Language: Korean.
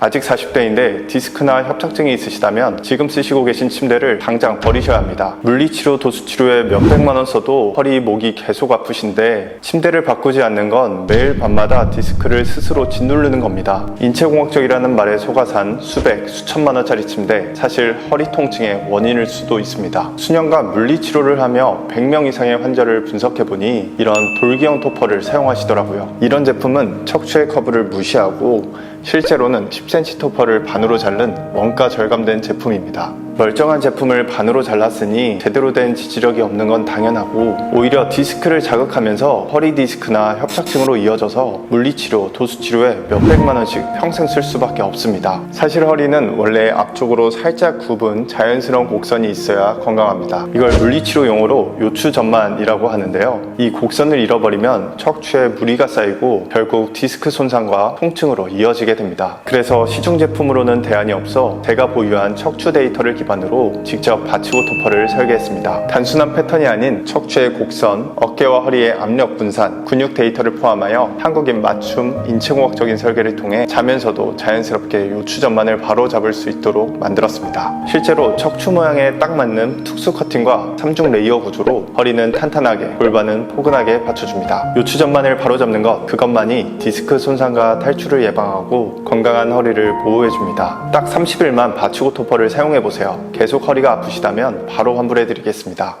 아직 40대인데 디스크나 협착증이 있으시다면 지금 쓰시고 계신 침대를 당장 버리셔야 합니다. 물리치료, 도수치료에 몇백만 원 써도 허리, 목이 계속 아프신데 침대를 바꾸지 않는 건 매일 밤마다 디스크를 스스로 짓누르는 겁니다. 인체공학적이라는 말에 속아 산 수백, 수천만 원짜리 침대 사실 허리 통증의 원인일 수도 있습니다. 수년간 물리치료를 하며 100명 이상의 환자를 분석해보니 이런 돌기형 토퍼를 사용하시더라고요. 이런 제품은 척추의 커브를 무시하고 실제로는 10cm 토퍼를 반으로 자른 원가 절감된 제품입니다. 멀쩡한 제품을 반으로 잘랐으니 제대로 된 지지력이 없는 건 당연하고 오히려 디스크를 자극하면서 허리 디스크나 협착증으로 이어져서 물리치료, 도수치료에 몇백만 원씩 평생 쓸 수밖에 없습니다. 사실 허리는 원래 앞쪽으로 살짝 굽은 자연스러운 곡선이 있어야 건강합니다. 이걸 물리치료 용어로 요추전만이라고 하는데요. 이 곡선을 잃어버리면 척추에 무리가 쌓이고 결국 디스크 손상과 통증으로 이어지게 됩니다. 그래서 시중 제품으로는 대안이 없어 제가 보유한 척추 데이터를 기반 으로 직접 받치고 토퍼를 설계했습니다. 단순한 패턴이 아닌 척추의 곡선, 어깨와 허리의 압력 분산, 근육 데이터를 포함하여 한국인 맞춤 인체공학적인 설계를 통해 자면서도 자연스럽게 요추전만을 바로 잡을 수 있도록 만들었습니다. 실제로 척추 모양에 딱 맞는 특수 커팅과 3중 레이어 구조로 허리는 탄탄하게, 골반은 포근하게 받쳐줍니다. 요추전만을 바로 잡는 것, 그것만이 디스크 손상과 탈출을 예방하고 건강한 허리를 보호해줍니다. 딱 30일만 받치고 토퍼를 사용해보세요. 계속 허리가 아프시다면 바로 환불해 드리겠습니다.